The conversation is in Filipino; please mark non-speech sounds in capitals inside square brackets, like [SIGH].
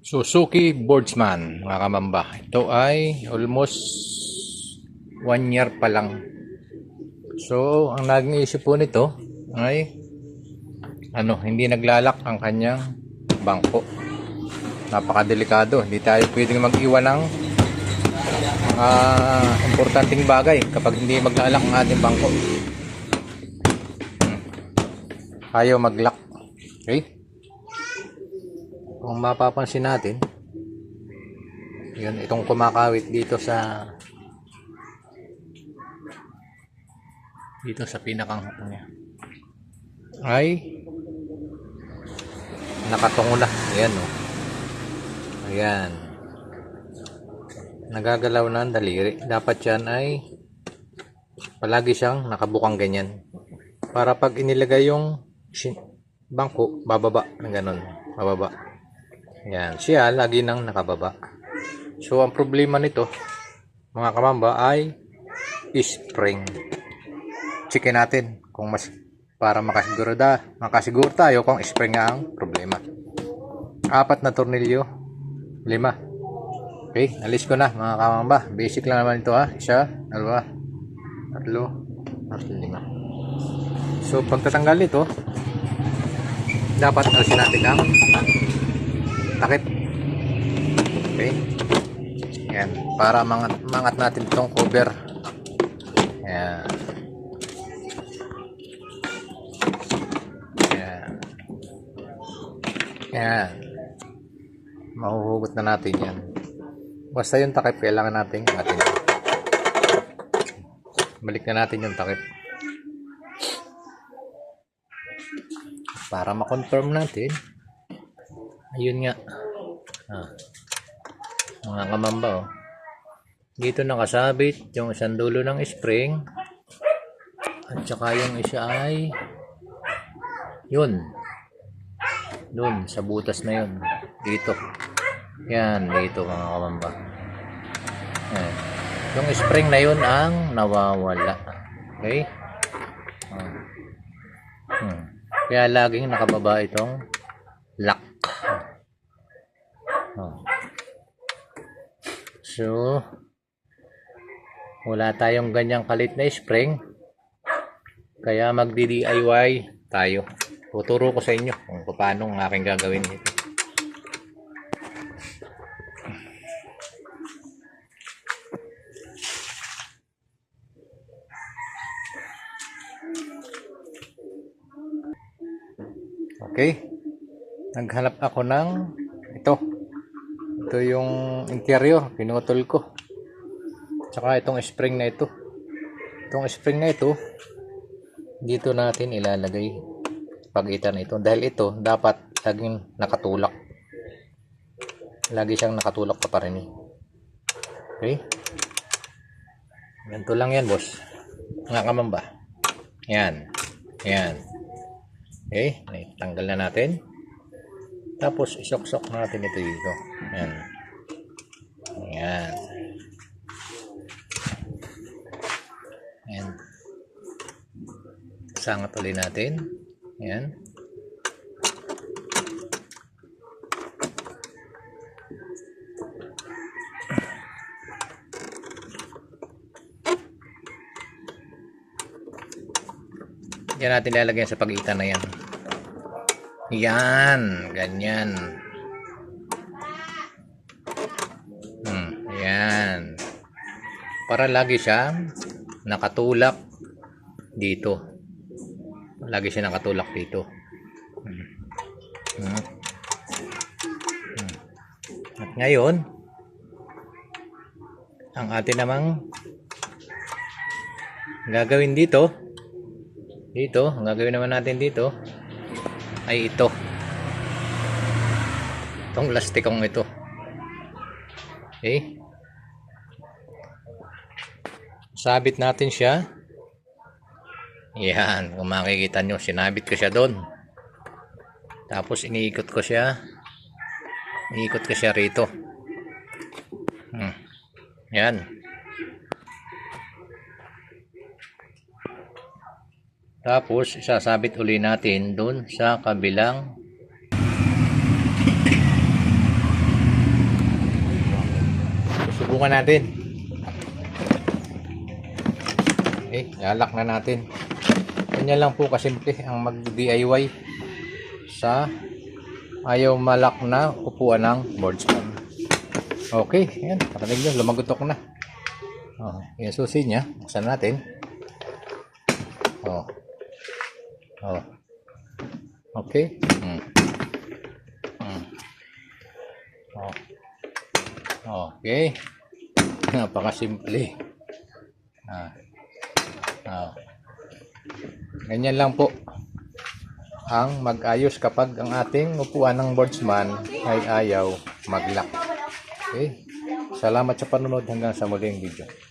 Suzuki Boardsman, mga kamamba. Ito ay almost one year pa lang. So, ang naging issue po nito ay ano, hindi naglalak ang kanyang bangko. Napakadelikado. Hindi tayo pwedeng mag-iwan ng mga importanteng bagay kapag hindi maglalak ang ating bangko. Hmm. Ayaw mag-lock. Okay? Kung mapapansin natin, yun, itong kumakawit dito sa dito sa pinakang niya ay nakatungo na. Ayan o. Ayan. Nagagalaw na ang daliri. Dapat yan ay palagi siyang nakabukang ganyan. Para pag inilagay yung bangko, bababa na ganun. Bababa. Yan, siya lagi nang nakababa. So, ang problema nito, mga kamamba, ay spring. Checkin natin kung mas para makasiguro, da, makasiguro tayo kung spring nga ang problema. Apat na tornilyo, lima. Okay, alis ko na mga kamamba. Basic lang naman ito ha. Isa, dalawa, tatlo, tatlo, lima. So, pagtatanggal nito, dapat alisin natin ang takip. Okay. Yan. Para mangat, mangat natin itong cover. Yan. Yan. Yan. Mahuhugot na natin yan. Basta yung takip, kailangan natin natin. Balik na natin yung takip. Para ma-confirm natin Ayun nga. Ah. Mga kamamba oh. Dito nakasabit yung isang dulo ng spring. At saka yung isa ay yun. Doon sa butas na yun. Dito. Yan, dito mga kamamba. Yan. Yung spring na yun ang nawawala. Okay? Ah. Hmm. Kaya laging nakababa itong lock. Oh. So, wala tayong ganyang kalit na spring. Kaya magdi-DIY tayo. Tuturo ko sa inyo kung paano ang aking gagawin ito. Okay. Naghanap ako ng ito. Ito yung interior, pinutol ko. Tsaka itong spring na ito. Itong spring na ito, dito natin ilalagay pagitan ito. Dahil ito, dapat laging nakatulak. Lagi siyang nakatulak pa pa rin eh. Okay? Ganito lang yan, boss. Mga kamamba. Yan. Yan. Okay? Tanggal na natin. Tapos, isok-sok natin ito dito. Yan. Yan. Yan. Sangat ulit natin. Yan. Yan natin lalagyan sa pagitan na yan. Yan, ganyan. Hmm, yan. Para lagi siya nakatulak dito. Lagi siya nakatulak dito. Hmm. Hmm. Hmm. At ngayon, ang atin namang gagawin dito, dito, ang gagawin naman natin dito, ay ito. Itong lastikong ito. Okay. Sabit natin siya. Yan. Kung makikita nyo, sinabit ko siya doon. Tapos iniikot ko siya. Iniikot ko siya rito. Hmm. Yan. Tapos, isasabit uli natin doon sa kabilang subukan natin. Okay, lalak na natin. Ganyan lang po kasimple ang mag-DIY sa ayaw malak na upuan ng board. Okay, yan. Parinig nyo, lumagutok na. Oh, yung susi niya. Buksan natin. Oh. Oh. Okay. Hmm. Hmm. Oh. Okay. [LAUGHS] Napakasimple. Ah. Ah. Ganyan lang po ang mag-ayos kapag ang ating upuan ng boardsman ay ayaw mag-lock. Okay? Salamat sa panonood hanggang sa muling video.